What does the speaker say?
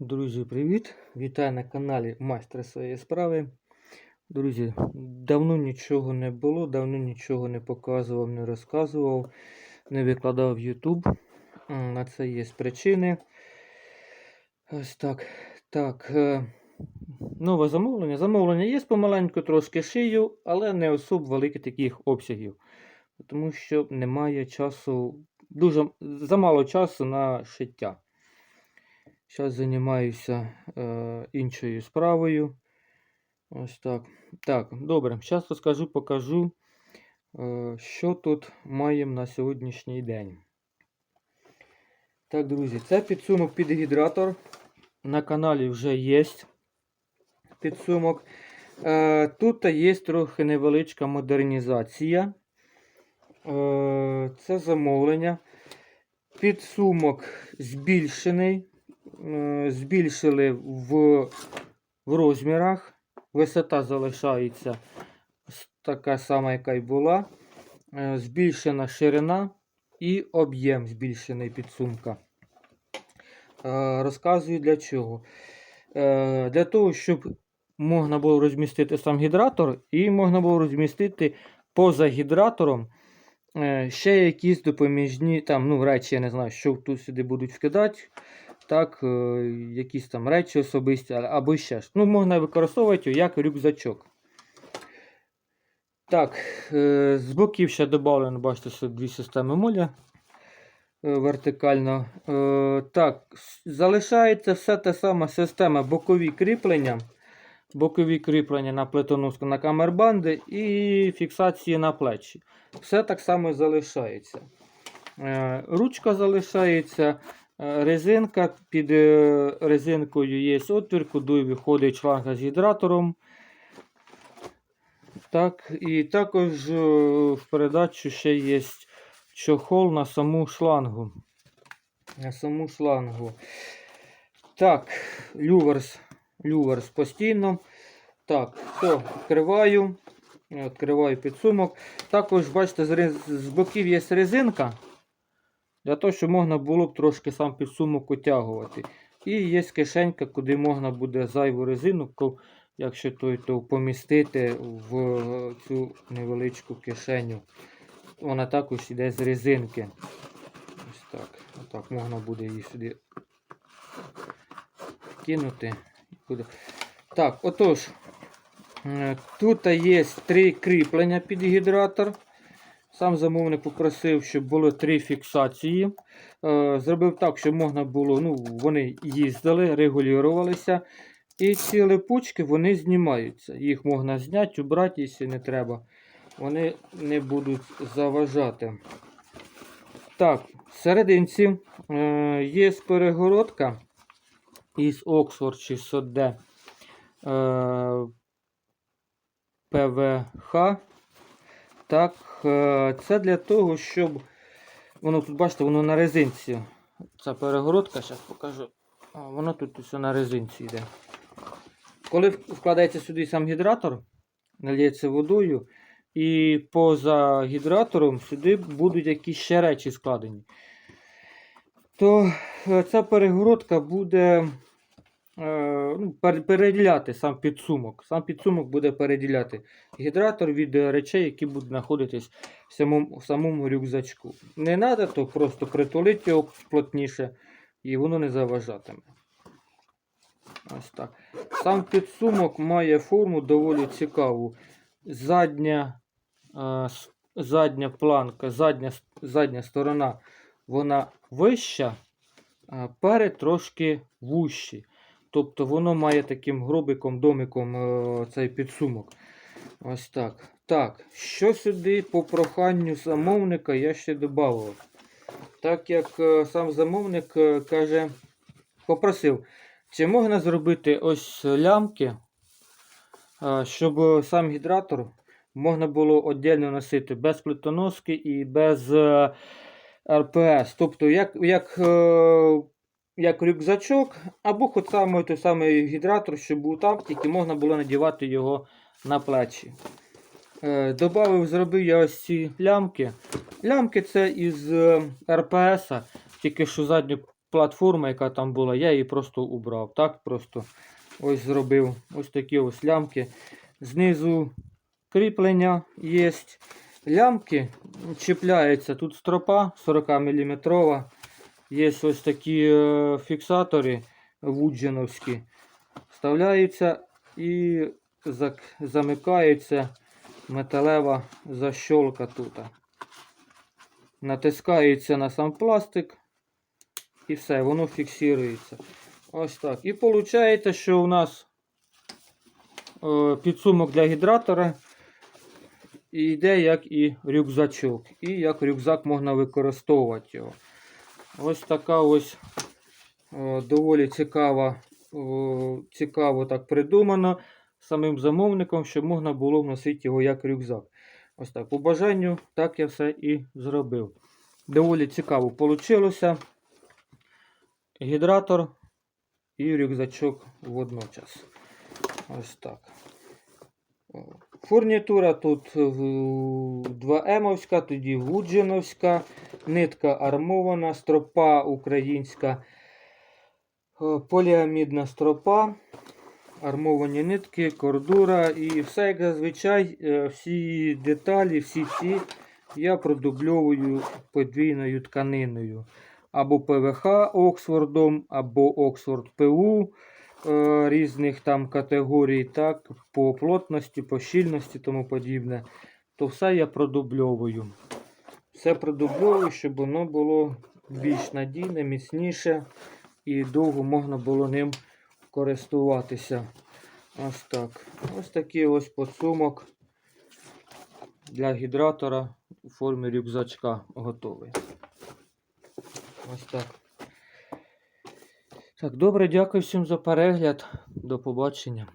Друзі, привіт! Вітаю на каналі Майстер своєї справи. Друзі, давно нічого не було, давно нічого не показував, не розказував, не викладав в YouTube. На це є причини. Ось так. Так. е, Нове замовлення. Замовлення є помаленьку трошки шию, але не особо великих таких обсягів. Тому що немає часу, дуже замало часу на шиття. Зараз займаюся е, іншою справою. Ось так. Так, добре. Зараз розкажу, покажу, е, що тут маємо на сьогоднішній день. Так, друзі, це підсумок під гідратор. На каналі вже є підсумок. Е, тут є трохи невеличка модернізація. Е, це замовлення. Підсумок збільшений. Е, збільшили в, в розмірах. Висота залишається така сама, яка й була. Е, Збільшена ширина і об'єм збільшений підсумка. Е, Розказую для чого. Для того, щоб можна було розмістити сам гідратор, і можна було розмістити поза гідратором ще якісь допоміжні там, ну, речі, я не знаю, що тут сюди будуть вкидати. Так, е, якісь там речі особисті або ще ж. Ну, можна використовувати як рюкзачок. Так, е, з боків ще додано, бачите, що дві системи муля е, вертикально. Так, залишається все те саме система бокові кріплення. Бокові кріплення на плитоноску на камербанди і фіксації на плечі. Все так само залишається. Ручка залишається. Е, Резинка під е, резинкою є отвір, куди виходить шланга з гідратором. Так, і також е, в передачу ще є чохол на саму шлангу. На саму шлангу. Так, люверс. Люверс постійно. Так, все, відкриваю. Відкриваю підсумок. Також, бачите, з боків є резинка. Для того, щоб можна було б трошки сам підсумок утягувати. І є кишенька, куди можна буде зайву резину, якщо то, то помістити в е, цю невеличку кишеню. Вона також йде з резинки. Ось так. Отак можна буде її сюди кинути. Так, отож, е, тут є три кріплення під гідратор. Сам замовник попросив, щоб було три фіксації. Е, Зробив так, щоб можна було, ну, вони їздили, регулювалися. І ці липучки вони знімаються. Їх можна зняти, убрати, якщо не треба. Вони не будуть заважати. Так, всерединці е, є перегородка із Oxford 600D е, ПВХ. Так, е, це для того, щоб воно тут, бачите, воно на резинці. Ця перегородка, зараз покажу. А, воно тут все на резинці йде. Коли вкладається сюди сам гідратор, нальється водою, і поза гідратором сюди будуть якісь ще речі складені. То е, ця перегородка буде ну, переділяти сам підсумок. Сам підсумок буде переділяти гідратор від е, речей, які будуть знаходитись в самому, в самому рюкзачку. Не треба, то просто притулити його плотніше і воно не заважатиме. Ось так. Сам підсумок має форму доволі цікаву. Задня, е, задня планка, задня, задня сторона вона вища, перед трошки вущий. Тобто воно має таким гробиком, домиком е, цей підсумок. Ось так. Так, що сюди по проханню замовника я ще додав. Так як е, сам замовник е, каже, попросив, чи можна зробити ось лямки, щоб сам гідратор можна було віддільно носити без плитоноски і без РПС. Тобто, як, як, як рюкзачок, або хоч саме той самий гідратор, що був там, тільки можна було надівати його на плечі. Е, Добавив, зробив я ось ці лямки. Лямки це із е, РПС, тільки що задню платформа, яка там була, я її просто убрав. Так, просто ось зробив ось такі ось лямки. Знизу кріплення є. Лямки чіпляються. Тут стропа 40 мм. Є ось такі е, фіксатори вудженовські. Вставляються і замикається металева защолка тут. Натискається на сам пластик і все, воно фіксується. Ось так. І виходить, що у нас е, підсумок для гідратора йде як і рюкзачок. І як рюкзак можна використовувати його. Ось така ось е, доволі цікава, о, цікаво так придумано самим замовником, щоб можна було вносити його як рюкзак. Ось так. По бажанню, так я все і зробив. Доволі цікаво вийшло. Гідратор і рюкзачок водночас. Ось так. Фурнітура тут 2М, тоді Вудженовська, нитка армована, стропа українська, е, поліамідна стропа, армовані нитки, кордура і все як зазвичай, е, всі деталі, всі ці я продубльовую подвійною тканиною. Або ПВХ Оксфордом, або Оксфорд ПУ е, різних там категорій, так, по плотності, по щільності тому подібне. То все я продубльовую. Все продубльовую, щоб воно було більш надійне, міцніше і довго можна було ним користуватися. Ось так. Ось такий ось подсумок для гідратора у формі рюкзачка готовий. Ось так. Так, добре, дякую всім за перегляд. До побачення.